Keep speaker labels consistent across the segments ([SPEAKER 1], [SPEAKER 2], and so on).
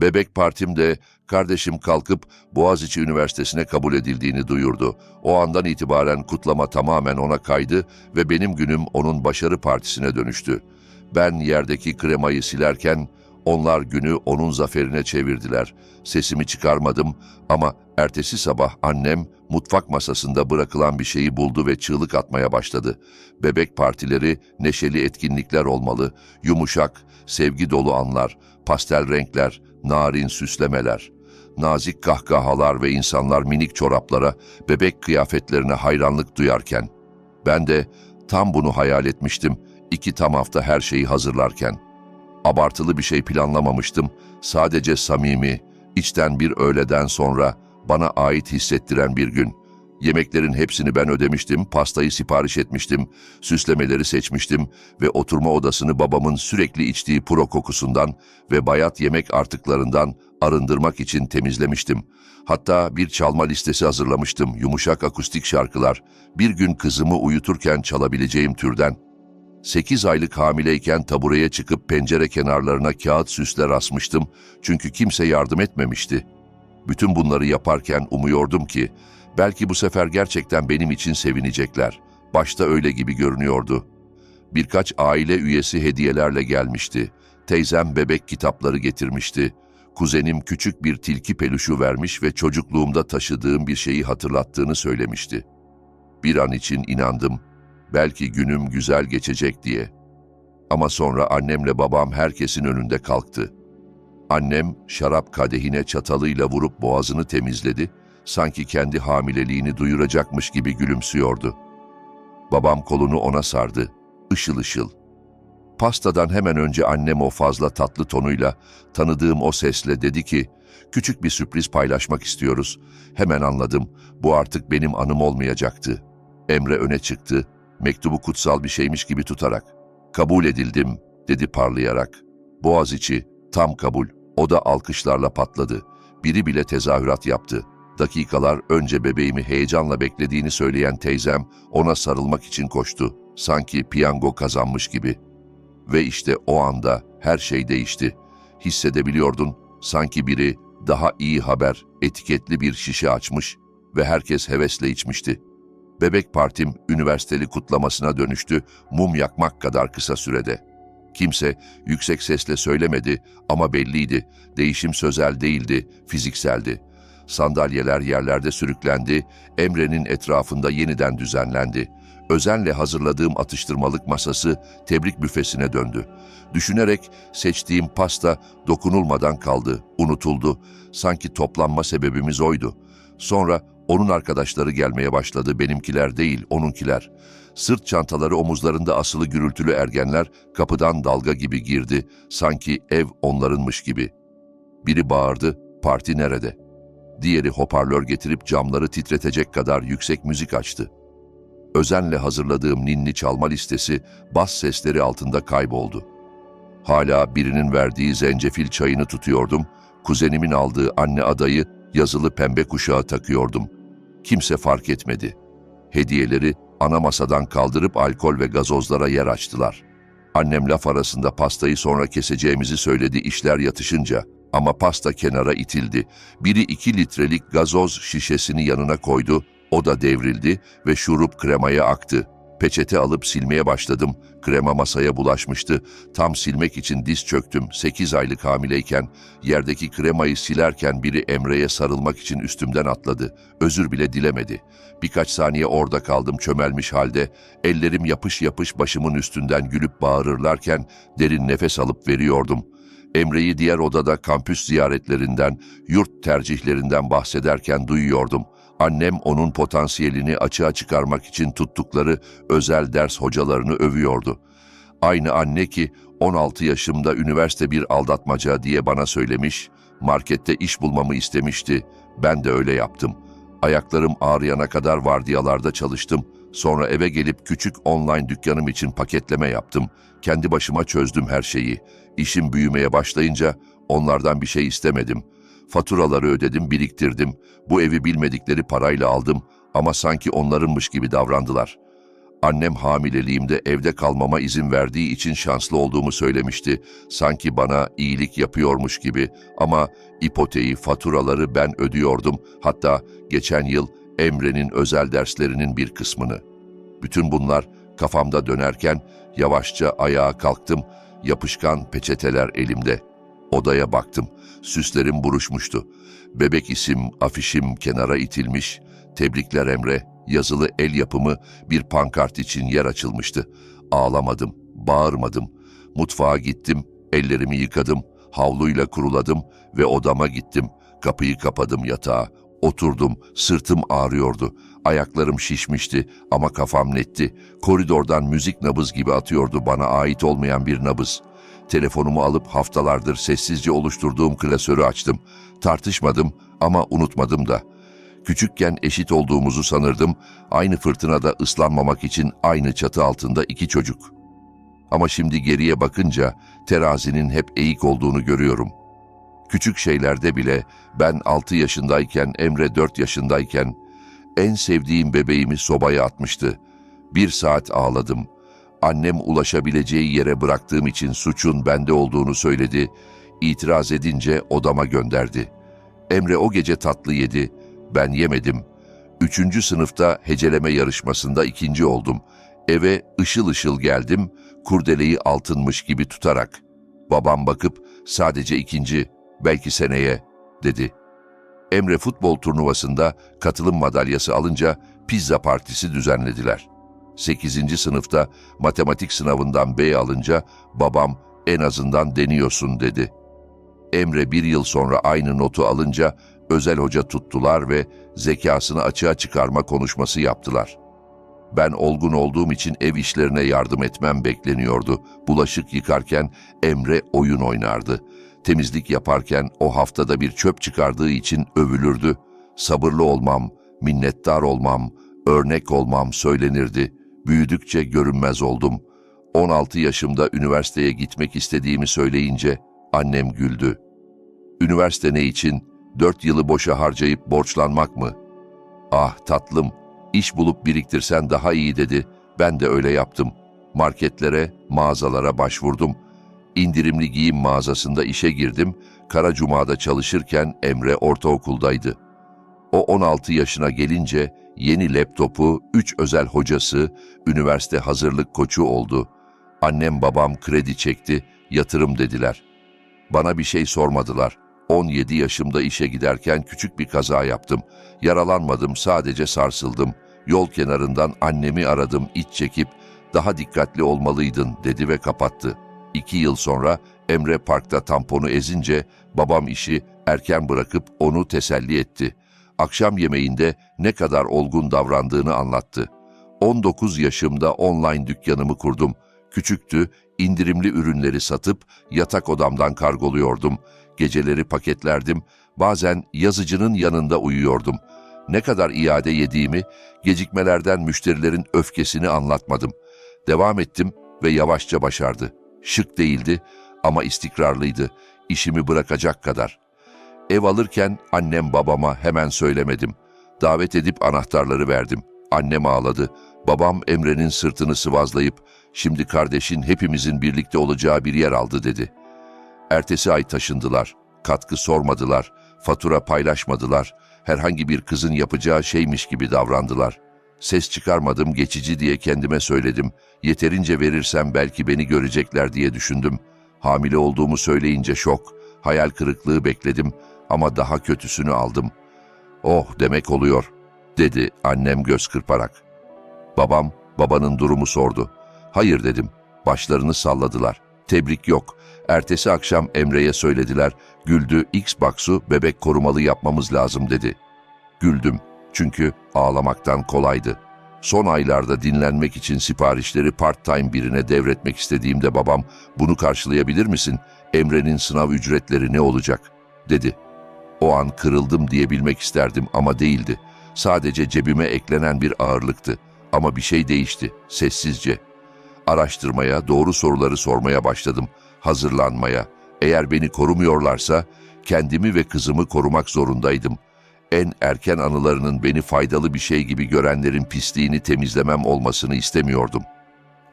[SPEAKER 1] Bebek partimde kardeşim kalkıp Boğaziçi Üniversitesi'ne kabul edildiğini duyurdu. O andan itibaren kutlama tamamen ona kaydı ve benim günüm onun başarı partisine dönüştü. Ben yerdeki kremayı silerken onlar günü onun zaferine çevirdiler. Sesimi çıkarmadım ama ertesi sabah annem mutfak masasında bırakılan bir şeyi buldu ve çığlık atmaya başladı. Bebek partileri neşeli etkinlikler olmalı, yumuşak, sevgi dolu anlar, pastel renkler, narin süslemeler. Nazik kahkahalar ve insanlar minik çoraplara, bebek kıyafetlerine hayranlık duyarken. Ben de tam bunu hayal etmiştim iki tam hafta her şeyi hazırlarken. Abartılı bir şey planlamamıştım. Sadece samimi, içten bir öğleden sonra bana ait hissettiren bir gün. Yemeklerin hepsini ben ödemiştim, pastayı sipariş etmiştim, süslemeleri seçmiştim ve oturma odasını babamın sürekli içtiği puro kokusundan ve bayat yemek artıklarından arındırmak için temizlemiştim. Hatta bir çalma listesi hazırlamıştım, yumuşak akustik şarkılar, bir gün kızımı uyuturken çalabileceğim türden. 8 aylık hamileyken tabureye çıkıp pencere kenarlarına kağıt süsler asmıştım çünkü kimse yardım etmemişti. Bütün bunları yaparken umuyordum ki belki bu sefer gerçekten benim için sevinecekler. Başta öyle gibi görünüyordu. Birkaç aile üyesi hediyelerle gelmişti. Teyzem bebek kitapları getirmişti. Kuzenim küçük bir tilki peluşu vermiş ve çocukluğumda taşıdığım bir şeyi hatırlattığını söylemişti. Bir an için inandım belki günüm güzel geçecek diye. Ama sonra annemle babam herkesin önünde kalktı. Annem şarap kadehine çatalıyla vurup boğazını temizledi, sanki kendi hamileliğini duyuracakmış gibi gülümsüyordu. Babam kolunu ona sardı, ışıl ışıl. Pastadan hemen önce annem o fazla tatlı tonuyla, tanıdığım o sesle dedi ki, küçük bir sürpriz paylaşmak istiyoruz. Hemen anladım, bu artık benim anım olmayacaktı. Emre öne çıktı, mektubu kutsal bir şeymiş gibi tutarak. Kabul edildim, dedi parlayarak. Boğaziçi, tam kabul. O da alkışlarla patladı. Biri bile tezahürat yaptı. Dakikalar önce bebeğimi heyecanla beklediğini söyleyen teyzem ona sarılmak için koştu. Sanki piyango kazanmış gibi. Ve işte o anda her şey değişti. Hissedebiliyordun sanki biri daha iyi haber etiketli bir şişe açmış ve herkes hevesle içmişti. Bebek partim üniversiteli kutlamasına dönüştü mum yakmak kadar kısa sürede. Kimse yüksek sesle söylemedi ama belliydi. Değişim sözel değildi, fizikseldi. Sandalyeler yerlerde sürüklendi, Emre'nin etrafında yeniden düzenlendi. Özenle hazırladığım atıştırmalık masası tebrik büfesine döndü. Düşünerek seçtiğim pasta dokunulmadan kaldı, unutuldu. Sanki toplanma sebebimiz oydu. Sonra onun arkadaşları gelmeye başladı, benimkiler değil, onunkiler. Sırt çantaları omuzlarında asılı gürültülü ergenler kapıdan dalga gibi girdi, sanki ev onlarınmış gibi. Biri bağırdı, parti nerede? Diğeri hoparlör getirip camları titretecek kadar yüksek müzik açtı. Özenle hazırladığım ninni çalma listesi bas sesleri altında kayboldu. Hala birinin verdiği zencefil çayını tutuyordum, kuzenimin aldığı anne adayı yazılı pembe kuşağı takıyordum. Kimse fark etmedi. Hediyeleri ana masadan kaldırıp alkol ve gazozlara yer açtılar. Annem laf arasında pastayı sonra keseceğimizi söyledi işler yatışınca ama pasta kenara itildi. Biri iki litrelik gazoz şişesini yanına koydu, o da devrildi ve şurup kremaya aktı. Peçete alıp silmeye başladım. Krema masaya bulaşmıştı. Tam silmek için diz çöktüm. Sekiz aylık hamileyken yerdeki kremayı silerken biri Emre'ye sarılmak için üstümden atladı. Özür bile dilemedi. Birkaç saniye orada kaldım çömelmiş halde. Ellerim yapış yapış başımın üstünden gülüp bağırırlarken derin nefes alıp veriyordum. Emre'yi diğer odada kampüs ziyaretlerinden, yurt tercihlerinden bahsederken duyuyordum.'' Annem onun potansiyelini açığa çıkarmak için tuttukları özel ders hocalarını övüyordu. Aynı anne ki 16 yaşımda üniversite bir aldatmaca diye bana söylemiş, markette iş bulmamı istemişti. Ben de öyle yaptım. Ayaklarım ağrıyana kadar vardiyalarda çalıştım. Sonra eve gelip küçük online dükkanım için paketleme yaptım. Kendi başıma çözdüm her şeyi. İşim büyümeye başlayınca onlardan bir şey istemedim.'' Faturaları ödedim, biriktirdim. Bu evi bilmedikleri parayla aldım ama sanki onlarınmış gibi davrandılar. Annem hamileliğimde evde kalmama izin verdiği için şanslı olduğumu söylemişti. Sanki bana iyilik yapıyormuş gibi ama ipoteği, faturaları ben ödüyordum. Hatta geçen yıl Emre'nin özel derslerinin bir kısmını. Bütün bunlar kafamda dönerken yavaşça ayağa kalktım. Yapışkan peçeteler elimde. Odaya baktım. Süslerim buruşmuştu. Bebek isim, afişim kenara itilmiş. Tebrikler Emre, yazılı el yapımı bir pankart için yer açılmıştı. Ağlamadım, bağırmadım. Mutfağa gittim, ellerimi yıkadım, havluyla kuruladım ve odama gittim. Kapıyı kapadım yatağa. Oturdum, sırtım ağrıyordu. Ayaklarım şişmişti ama kafam netti. Koridordan müzik nabız gibi atıyordu bana ait olmayan bir nabız. Telefonumu alıp haftalardır sessizce oluşturduğum klasörü açtım. Tartışmadım ama unutmadım da. Küçükken eşit olduğumuzu sanırdım. Aynı fırtınada ıslanmamak için aynı çatı altında iki çocuk. Ama şimdi geriye bakınca terazinin hep eğik olduğunu görüyorum. Küçük şeylerde bile ben 6 yaşındayken, Emre 4 yaşındayken en sevdiğim bebeğimi sobaya atmıştı. Bir saat ağladım. Annem ulaşabileceği yere bıraktığım için suçun bende olduğunu söyledi. İtiraz edince odama gönderdi. Emre o gece tatlı yedi. Ben yemedim. Üçüncü sınıfta heceleme yarışmasında ikinci oldum. Eve ışıl ışıl geldim, kurdeleyi altınmış gibi tutarak. Babam bakıp sadece ikinci, belki seneye, dedi. Emre futbol turnuvasında katılım madalyası alınca pizza partisi düzenlediler. 8. sınıfta matematik sınavından B alınca babam en azından deniyorsun dedi. Emre bir yıl sonra aynı notu alınca özel hoca tuttular ve zekasını açığa çıkarma konuşması yaptılar. Ben olgun olduğum için ev işlerine yardım etmem bekleniyordu. Bulaşık yıkarken Emre oyun oynardı. Temizlik yaparken o haftada bir çöp çıkardığı için övülürdü. Sabırlı olmam, minnettar olmam, örnek olmam söylenirdi. Büyüdükçe görünmez oldum. 16 yaşımda üniversiteye gitmek istediğimi söyleyince annem güldü. Üniversite ne için? Dört yılı boşa harcayıp borçlanmak mı? Ah tatlım, iş bulup biriktirsen daha iyi dedi. Ben de öyle yaptım. Marketlere, mağazalara başvurdum. İndirimli giyim mağazasında işe girdim. Kara Cuma'da çalışırken Emre ortaokuldaydı. O 16 yaşına gelince yeni laptopu, 3 özel hocası, üniversite hazırlık koçu oldu. Annem babam kredi çekti, yatırım dediler. Bana bir şey sormadılar. 17 yaşımda işe giderken küçük bir kaza yaptım. Yaralanmadım, sadece sarsıldım. Yol kenarından annemi aradım, iç çekip daha dikkatli olmalıydın dedi ve kapattı. İki yıl sonra Emre parkta tamponu ezince babam işi erken bırakıp onu teselli etti. Akşam yemeğinde ne kadar olgun davrandığını anlattı. 19 yaşımda online dükkanımı kurdum. Küçüktü, indirimli ürünleri satıp yatak odamdan kargoluyordum. Geceleri paketlerdim, bazen yazıcının yanında uyuyordum. Ne kadar iade yediğimi, gecikmelerden müşterilerin öfkesini anlatmadım. Devam ettim ve yavaşça başardı. Şık değildi ama istikrarlıydı, işimi bırakacak kadar. Ev alırken annem babama hemen söylemedim. Davet edip anahtarları verdim. Annem ağladı. Babam Emre'nin sırtını sıvazlayıp şimdi kardeşin hepimizin birlikte olacağı bir yer aldı dedi. Ertesi ay taşındılar. Katkı sormadılar. Fatura paylaşmadılar. Herhangi bir kızın yapacağı şeymiş gibi davrandılar. Ses çıkarmadım geçici diye kendime söyledim. Yeterince verirsem belki beni görecekler diye düşündüm. Hamile olduğumu söyleyince şok, hayal kırıklığı bekledim ama daha kötüsünü aldım. Oh demek oluyor, dedi annem göz kırparak. Babam, babanın durumu sordu. Hayır dedim, başlarını salladılar. Tebrik yok. Ertesi akşam Emre'ye söylediler, güldü, Xbox'u bebek korumalı yapmamız lazım dedi. Güldüm, çünkü ağlamaktan kolaydı. Son aylarda dinlenmek için siparişleri part-time birine devretmek istediğimde babam, bunu karşılayabilir misin? Emre'nin sınav ücretleri ne olacak? dedi. O an kırıldım diyebilmek isterdim ama değildi. Sadece cebime eklenen bir ağırlıktı. Ama bir şey değişti, sessizce. Araştırmaya, doğru soruları sormaya başladım. Hazırlanmaya. Eğer beni korumuyorlarsa kendimi ve kızımı korumak zorundaydım. En erken anılarının beni faydalı bir şey gibi görenlerin pisliğini temizlemem olmasını istemiyordum.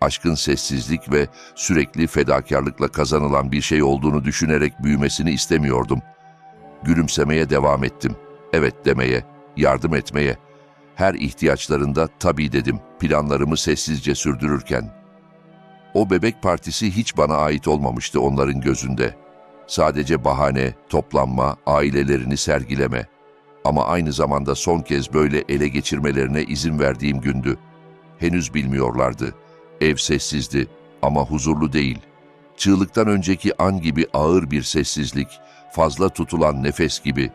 [SPEAKER 1] Aşkın sessizlik ve sürekli fedakarlıkla kazanılan bir şey olduğunu düşünerek büyümesini istemiyordum. Gülümsemeye devam ettim. Evet demeye, yardım etmeye. Her ihtiyaçlarında tabii dedim planlarımı sessizce sürdürürken. O bebek partisi hiç bana ait olmamıştı onların gözünde. Sadece bahane, toplanma, ailelerini sergileme. Ama aynı zamanda son kez böyle ele geçirmelerine izin verdiğim gündü. Henüz bilmiyorlardı. Ev sessizdi ama huzurlu değil. Çığlıktan önceki an gibi ağır bir sessizlik, fazla tutulan nefes gibi.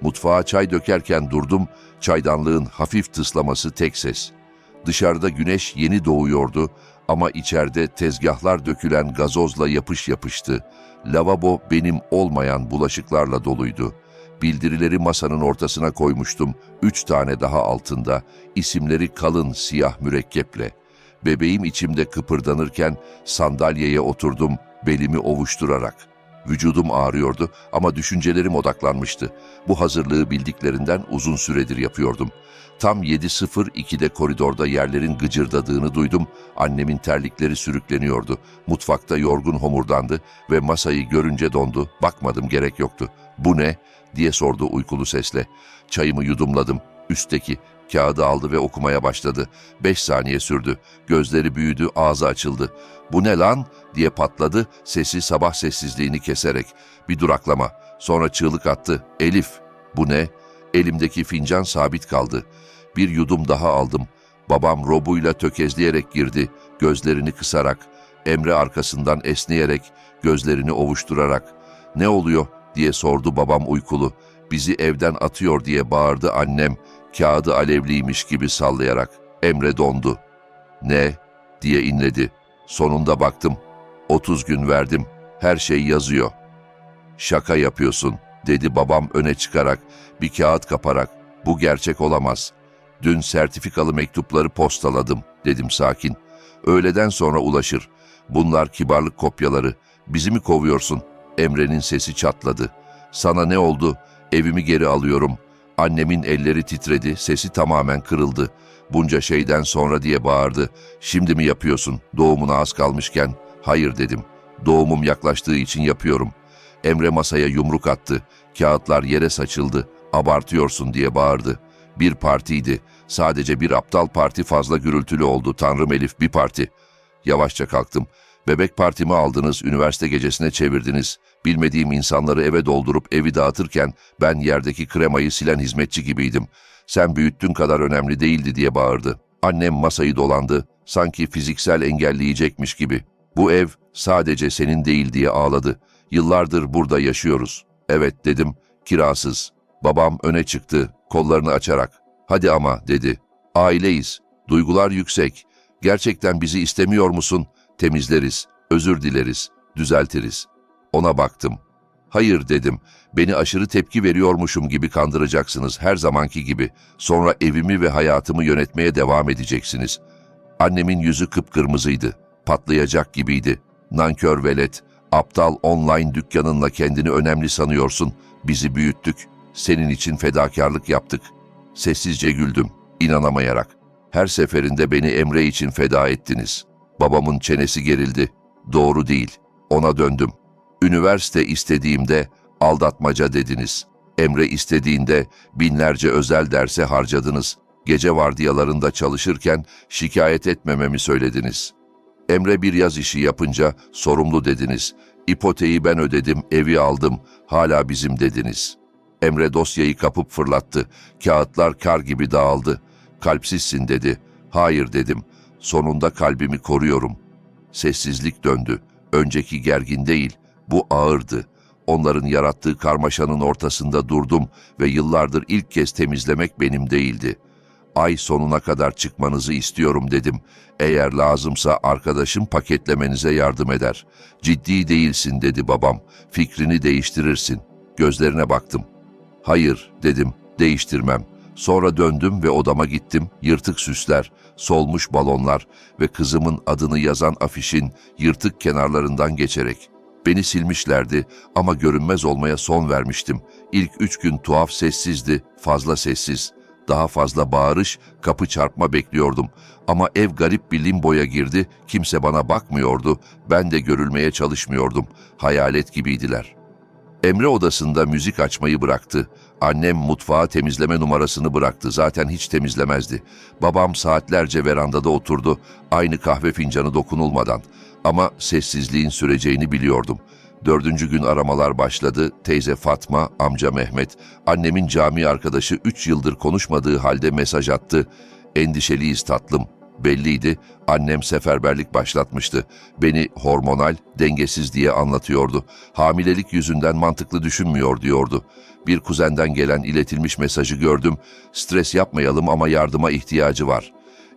[SPEAKER 1] Mutfağa çay dökerken durdum, çaydanlığın hafif tıslaması tek ses. Dışarıda güneş yeni doğuyordu ama içeride tezgahlar dökülen gazozla yapış yapıştı. Lavabo benim olmayan bulaşıklarla doluydu. Bildirileri masanın ortasına koymuştum, üç tane daha altında, isimleri kalın siyah mürekkeple. Bebeğim içimde kıpırdanırken sandalyeye oturdum, belimi ovuşturarak. Vücudum ağrıyordu ama düşüncelerim odaklanmıştı. Bu hazırlığı bildiklerinden uzun süredir yapıyordum. Tam 7.02'de koridorda yerlerin gıcırdadığını duydum. Annemin terlikleri sürükleniyordu. Mutfakta yorgun homurdandı ve masayı görünce dondu. Bakmadım gerek yoktu. Bu ne? Diye sordu uykulu sesle. Çayımı yudumladım. Üstteki kağıdı aldı ve okumaya başladı. Beş saniye sürdü. Gözleri büyüdü, ağzı açıldı. Bu ne lan? diye patladı, sesi sabah sessizliğini keserek. Bir duraklama. Sonra çığlık attı. Elif. Bu ne? Elimdeki fincan sabit kaldı. Bir yudum daha aldım. Babam robuyla tökezleyerek girdi, gözlerini kısarak. Emre arkasından esneyerek, gözlerini ovuşturarak. Ne oluyor diye sordu babam uykulu. Bizi evden atıyor diye bağırdı annem, kağıdı alevliymiş gibi sallayarak. Emre dondu. Ne? diye inledi. Sonunda baktım. 30 gün verdim. Her şey yazıyor. Şaka yapıyorsun, dedi babam öne çıkarak, bir kağıt kaparak. Bu gerçek olamaz. Dün sertifikalı mektupları postaladım, dedim sakin. Öğleden sonra ulaşır. Bunlar kibarlık kopyaları. Bizi mi kovuyorsun? Emre'nin sesi çatladı. Sana ne oldu? Evimi geri alıyorum. Annemin elleri titredi, sesi tamamen kırıldı. Bunca şeyden sonra diye bağırdı. Şimdi mi yapıyorsun? Doğumuna az kalmışken. Hayır dedim. Doğumum yaklaştığı için yapıyorum. Emre masaya yumruk attı. Kağıtlar yere saçıldı. Abartıyorsun diye bağırdı. Bir partiydi. Sadece bir aptal parti fazla gürültülü oldu. Tanrım Elif bir parti. Yavaşça kalktım. Bebek partimi aldınız, üniversite gecesine çevirdiniz. Bilmediğim insanları eve doldurup evi dağıtırken ben yerdeki kremayı silen hizmetçi gibiydim. Sen büyüttün kadar önemli değildi diye bağırdı. Annem masayı dolandı, sanki fiziksel engelleyecekmiş gibi. Bu ev sadece senin değil diye ağladı. Yıllardır burada yaşıyoruz. Evet dedim, kirasız. Babam öne çıktı, kollarını açarak. Hadi ama dedi. Aileyiz, duygular yüksek. Gerçekten bizi istemiyor musun? Temizleriz, özür dileriz, düzeltiriz. Ona baktım. Hayır dedim. Beni aşırı tepki veriyormuşum gibi kandıracaksınız her zamanki gibi. Sonra evimi ve hayatımı yönetmeye devam edeceksiniz. Annemin yüzü kıpkırmızıydı. Patlayacak gibiydi. Nankör velet, aptal online dükkanınla kendini önemli sanıyorsun. Bizi büyüttük. Senin için fedakarlık yaptık. Sessizce güldüm, inanamayarak. Her seferinde beni Emre için feda ettiniz. Babamın çenesi gerildi. Doğru değil. Ona döndüm. Üniversite istediğimde aldatmaca dediniz. Emre istediğinde binlerce özel derse harcadınız. Gece vardiyalarında çalışırken şikayet etmememi söylediniz. Emre bir yaz işi yapınca sorumlu dediniz. İpoteği ben ödedim, evi aldım, hala bizim dediniz. Emre dosyayı kapıp fırlattı. Kağıtlar kar gibi dağıldı. Kalpsizsin dedi. Hayır dedim. Sonunda kalbimi koruyorum. Sessizlik döndü. Önceki gergin değil, bu ağırdı. Onların yarattığı karmaşanın ortasında durdum ve yıllardır ilk kez temizlemek benim değildi. Ay sonuna kadar çıkmanızı istiyorum dedim. Eğer lazımsa arkadaşım paketlemenize yardım eder. Ciddi değilsin dedi babam. Fikrini değiştirirsin. Gözlerine baktım. Hayır dedim, değiştirmem. Sonra döndüm ve odama gittim. Yırtık süsler, solmuş balonlar ve kızımın adını yazan afişin yırtık kenarlarından geçerek. Beni silmişlerdi ama görünmez olmaya son vermiştim. İlk üç gün tuhaf sessizdi, fazla sessiz. Daha fazla bağırış, kapı çarpma bekliyordum. Ama ev garip bir limboya girdi, kimse bana bakmıyordu, ben de görülmeye çalışmıyordum. Hayalet gibiydiler. Emre odasında müzik açmayı bıraktı. Annem mutfağa temizleme numarasını bıraktı. Zaten hiç temizlemezdi. Babam saatlerce verandada oturdu. Aynı kahve fincanı dokunulmadan. Ama sessizliğin süreceğini biliyordum. Dördüncü gün aramalar başladı. Teyze Fatma, amca Mehmet, annemin cami arkadaşı üç yıldır konuşmadığı halde mesaj attı. Endişeliyiz tatlım. Belliydi, annem seferberlik başlatmıştı. Beni hormonal, dengesiz diye anlatıyordu. Hamilelik yüzünden mantıklı düşünmüyor diyordu. Bir kuzenden gelen iletilmiş mesajı gördüm. Stres yapmayalım ama yardıma ihtiyacı var.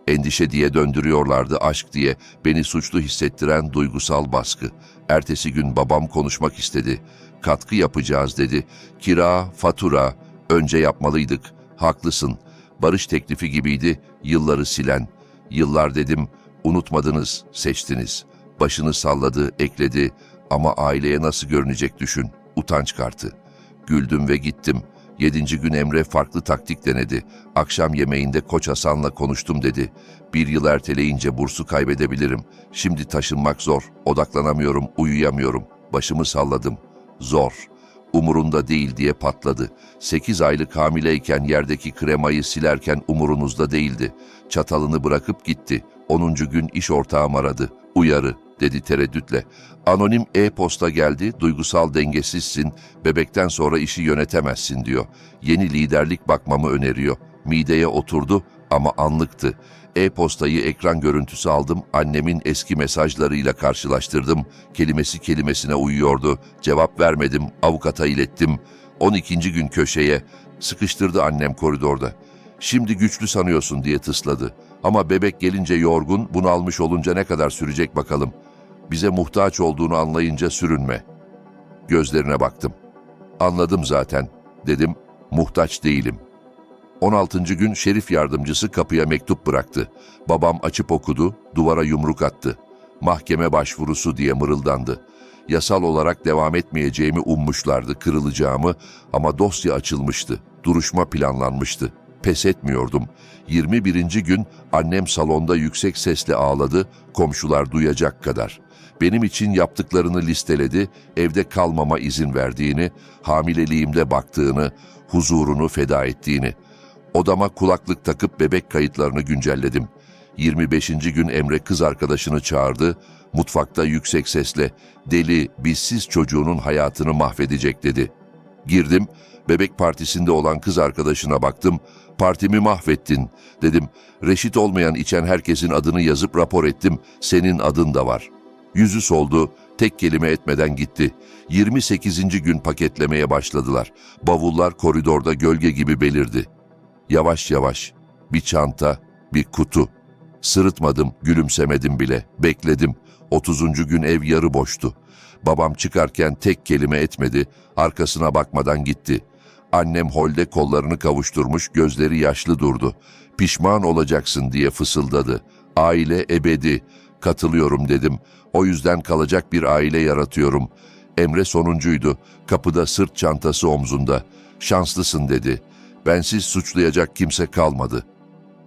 [SPEAKER 1] Endişe diye döndürüyorlardı aşk diye beni suçlu hissettiren duygusal baskı. Ertesi gün babam konuşmak istedi. Katkı yapacağız dedi. Kira, fatura, önce yapmalıydık. Haklısın. Barış teklifi gibiydi, yılları silen. Yıllar dedim, unutmadınız, seçtiniz. Başını salladı, ekledi ama aileye nasıl görünecek düşün. Utanç kartı. Güldüm ve gittim. Yedinci gün Emre farklı taktik denedi. Akşam yemeğinde Koç Hasan'la konuştum dedi. Bir yıl erteleyince bursu kaybedebilirim. Şimdi taşınmak zor. Odaklanamıyorum, uyuyamıyorum. Başımı salladım. Zor. Umurunda değil diye patladı. Sekiz aylık hamileyken yerdeki kremayı silerken umurunuzda değildi. Çatalını bırakıp gitti. Onuncu gün iş ortağım aradı. Uyarı dedi tereddütle. Anonim e-posta geldi, duygusal dengesizsin, bebekten sonra işi yönetemezsin diyor. Yeni liderlik bakmamı öneriyor. Mideye oturdu ama anlıktı. E-postayı ekran görüntüsü aldım, annemin eski mesajlarıyla karşılaştırdım. Kelimesi kelimesine uyuyordu. Cevap vermedim, avukata ilettim. 12. gün köşeye, sıkıştırdı annem koridorda. Şimdi güçlü sanıyorsun diye tısladı. Ama bebek gelince yorgun, bunu almış olunca ne kadar sürecek bakalım. Bize muhtaç olduğunu anlayınca sürünme. Gözlerine baktım. Anladım zaten, dedim, muhtaç değilim. 16. gün şerif yardımcısı kapıya mektup bıraktı. Babam açıp okudu, duvara yumruk attı. Mahkeme başvurusu diye mırıldandı. Yasal olarak devam etmeyeceğimi ummuşlardı, kırılacağımı ama dosya açılmıştı, duruşma planlanmıştı. Pes etmiyordum. 21. gün annem salonda yüksek sesle ağladı, komşular duyacak kadar. Benim için yaptıklarını listeledi, evde kalmama izin verdiğini, hamileliğimde baktığını, huzurunu feda ettiğini. Odama kulaklık takıp bebek kayıtlarını güncelledim. 25. gün Emre kız arkadaşını çağırdı. Mutfakta yüksek sesle "Deli, bizsiz çocuğunun hayatını mahvedecek." dedi. Girdim, bebek partisinde olan kız arkadaşına baktım. "Partimi mahvettin." dedim. Reşit olmayan içen herkesin adını yazıp rapor ettim. Senin adın da var. Yüzü soldu, tek kelime etmeden gitti. 28. gün paketlemeye başladılar. Bavullar koridorda gölge gibi belirdi. Yavaş yavaş bir çanta, bir kutu. Sırıtmadım, gülümsemedim bile. Bekledim. 30. gün ev yarı boştu. Babam çıkarken tek kelime etmedi, arkasına bakmadan gitti. Annem holde kollarını kavuşturmuş, gözleri yaşlı durdu. Pişman olacaksın diye fısıldadı. Aile ebedi. Katılıyorum dedim. O yüzden kalacak bir aile yaratıyorum. Emre sonuncuydu. Kapıda sırt çantası omzunda. Şanslısın dedi. Bensiz suçlayacak kimse kalmadı.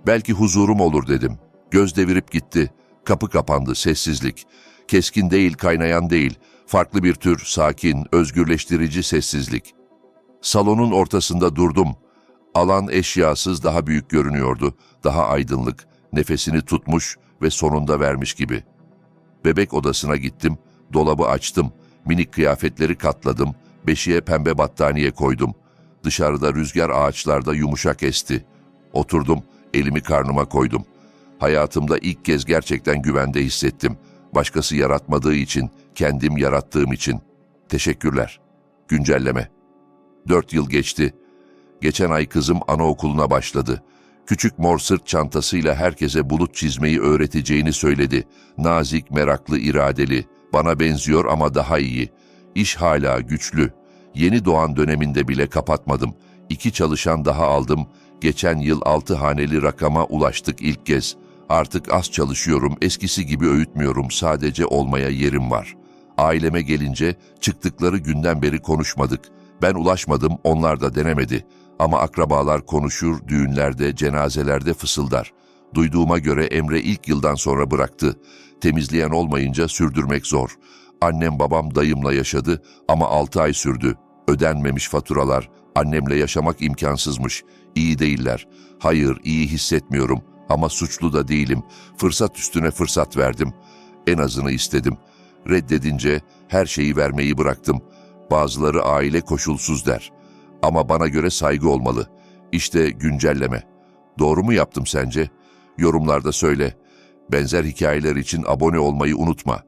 [SPEAKER 1] Belki huzurum olur dedim. Göz devirip gitti. Kapı kapandı, sessizlik. Keskin değil, kaynayan değil. Farklı bir tür, sakin, özgürleştirici sessizlik. Salonun ortasında durdum. Alan eşyasız daha büyük görünüyordu. Daha aydınlık, nefesini tutmuş ve sonunda vermiş gibi. Bebek odasına gittim, dolabı açtım, minik kıyafetleri katladım, beşiğe pembe battaniye koydum. Dışarıda rüzgar ağaçlarda yumuşak esti. Oturdum, elimi karnıma koydum. Hayatımda ilk kez gerçekten güvende hissettim. Başkası yaratmadığı için, kendim yarattığım için. Teşekkürler. Güncelleme. Dört yıl geçti. Geçen ay kızım anaokuluna başladı. Küçük mor sırt çantasıyla herkese bulut çizmeyi öğreteceğini söyledi. Nazik, meraklı, iradeli. Bana benziyor ama daha iyi. İş hala güçlü. Yeni doğan döneminde bile kapatmadım. İki çalışan daha aldım. Geçen yıl altı haneli rakama ulaştık ilk kez. Artık az çalışıyorum, eskisi gibi öğütmüyorum, sadece olmaya yerim var. Aileme gelince çıktıkları günden beri konuşmadık. Ben ulaşmadım, onlar da denemedi. Ama akrabalar konuşur, düğünlerde, cenazelerde fısıldar. Duyduğuma göre Emre ilk yıldan sonra bıraktı. Temizleyen olmayınca sürdürmek zor. Annem babam dayımla yaşadı ama altı ay sürdü. Ödenmemiş faturalar. Annemle yaşamak imkansızmış. İyi değiller. Hayır, iyi hissetmiyorum ama suçlu da değilim. Fırsat üstüne fırsat verdim. En azını istedim. Reddedince her şeyi vermeyi bıraktım. Bazıları aile koşulsuz der. Ama bana göre saygı olmalı. İşte güncelleme. Doğru mu yaptım sence? Yorumlarda söyle. Benzer hikayeler için abone olmayı unutma.